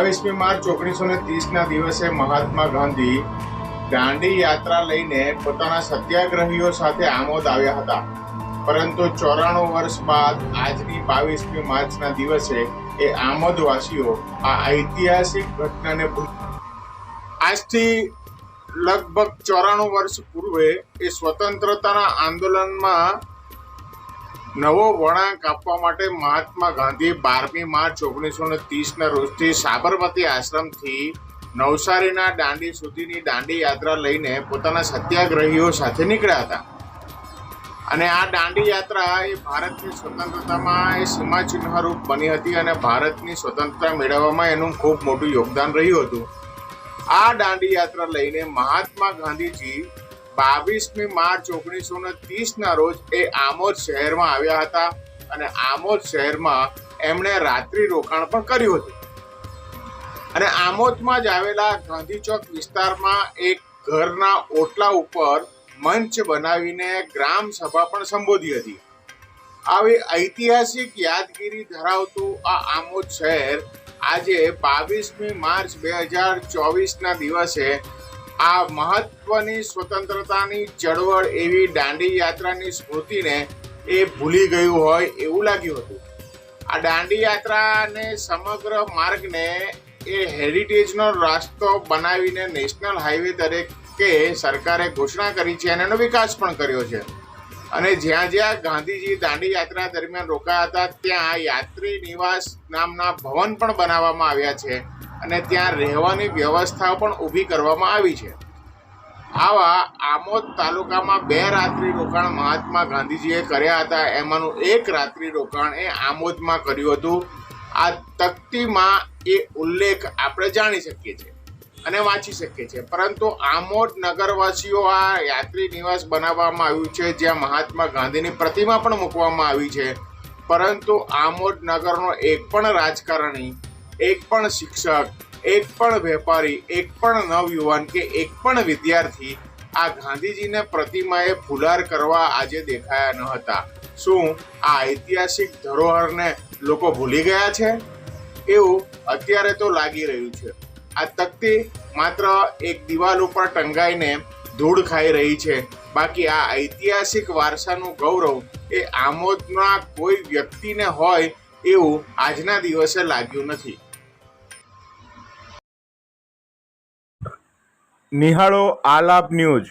બાવીસમી માર્ચ ઓગણીસો ને ત્રીસના દિવસે મહાત્મા ગાંધી દાંડી યાત્રા લઈને પોતાના સત્યાગ્રહીઓ સાથે આમોદ આવ્યા હતા. પરંતુ ચોરાણું વર્ષ બાદ આજની બાવીસમી માર્ચના દિવસે એ આમોદવાસીઓ આ ઐતિહાસિક ઘટનાને આજથી લગભગ ચોરાણું વર્ષ પૂર્વે એ સ્વતંત્રતાના આંદોલનમાં નવો વળાંક આપવા માટે મહાત્મા ગાંધી બારમી માર્ચ ઓગણીસો ને ત્રીસના રોજથી સાબરમતી આશ્રમથી નવસારીના દાંડી સુધીની દાંડી યાત્રા લઈને પોતાના સત્યાગ્રહીઓ સાથે નીકળ્યા હતા. અને આ દાંડી યાત્રા એ ભારતની સ્વતંત્રતામાં એ સીમાચિહ્નરૂપ બની હતી અને ભારતની સ્વતંત્રતા મેળવવામાં એનું ખૂબ મોટું યોગદાન રહ્યું હતું. આ દાંડી યાત્રા લઈને મહાત્મા ગાંધીજી બાવીસમી માર્ચ ઓગણીસો ને ત્રીસના રોજ એ આમોદ શહેરમાં આવ્યા હતા અને આમોદ શહેરમાં એમણે રાત્રિ રોકાણ પણ કર્યું હતું. અને આમોદમાં જ આવેલા ગાંધી ચોક વિસ્તારમાં એક ઘરના ઓટલા ઉપર મંચ બનાવીને ગ્રામ સભા પણ સંબોધી હતી. આવી ઐતિહાસિક યાદગીરી ધરાવતું આ આમોદ શહેર આજે બાવીસમી માર્ચ બે હજાર ચોવીસના દિવસે આ મહત્વની સ્વતંત્રતાની ચળવળ એવી દાંડી યાત્રાની સ્મૃતિને એ ભૂલી ગયું હોય એવું લાગ્યું હતું. આ દાંડી યાત્રાને સમગ્ર માર્ગને એ હેરિટેજનો રસ્તો બનાવીને નેશનલ હાઈવે તરીકે સરકારે ઘોષણા કરી છે અને એનો વિકાસ પણ કર્યો છે. અને જ્યાં જ્યાં ગાંધીજી દાંડી યાત્રા દરમિયાન રોકાયા હતા, ત્યાં યાત્રી નિવાસ નામના ભવન પણ બનાવવામાં આવ્યા છે. અને ત્યાં રહેવાની વ્યવસ્થાઓ પણ ઊભી કરવામાં આવી છે. આવા આમોદ તાલુકામાં બે રાત્રિ રોકાણ મહાત્મા ગાંધીજીએ કર્યા હતા. એમાંનું એક રાત્રિ રોકાણ એ આમોદમાં કર્યું હતું. આ તકતીમાં એ ઉલ્લેખ આપણે જાણી શકીએ છીએ અને વાંચી શકીએ છીએ. પરંતુ આમોદ નગરવાસીઓ આ યાત્રી નિવાસ બનાવવામાં આવ્યું છે, જ્યાં મહાત્મા ગાંધીની પ્રતિમા પણ મૂકવામાં આવી છે. પરંતુ આમોદ નગરનો એક પણ રાજકારણી એક પણ શિક્ષક, એક પણ વેપારી, એક પણ નવયુવાન કે એક પણ વિદ્યાર્થી આ ગાંધીજીને પ્રતિમાએ ફુલાર કરવા આજે દેખાયા ન હતા. શું આ ઐતિહાસિક ધરોહરને લોકો ભૂલી ગયા છે? એવું અત્યારે તો લાગી રહ્યું છે. આ તકતી માત્ર એક દિવાલ ઉપર ટંગાઈને ધૂળ ખાઈ રહી છે. બાકી આ ઐતિહાસિક વારસાનું ગૌરવ એ આમોદના કોઈ વ્યક્તિને હોય એવું આજના દિવસે લાગ્યું નથી. નિહાળો આલાપ ન્યૂઝ.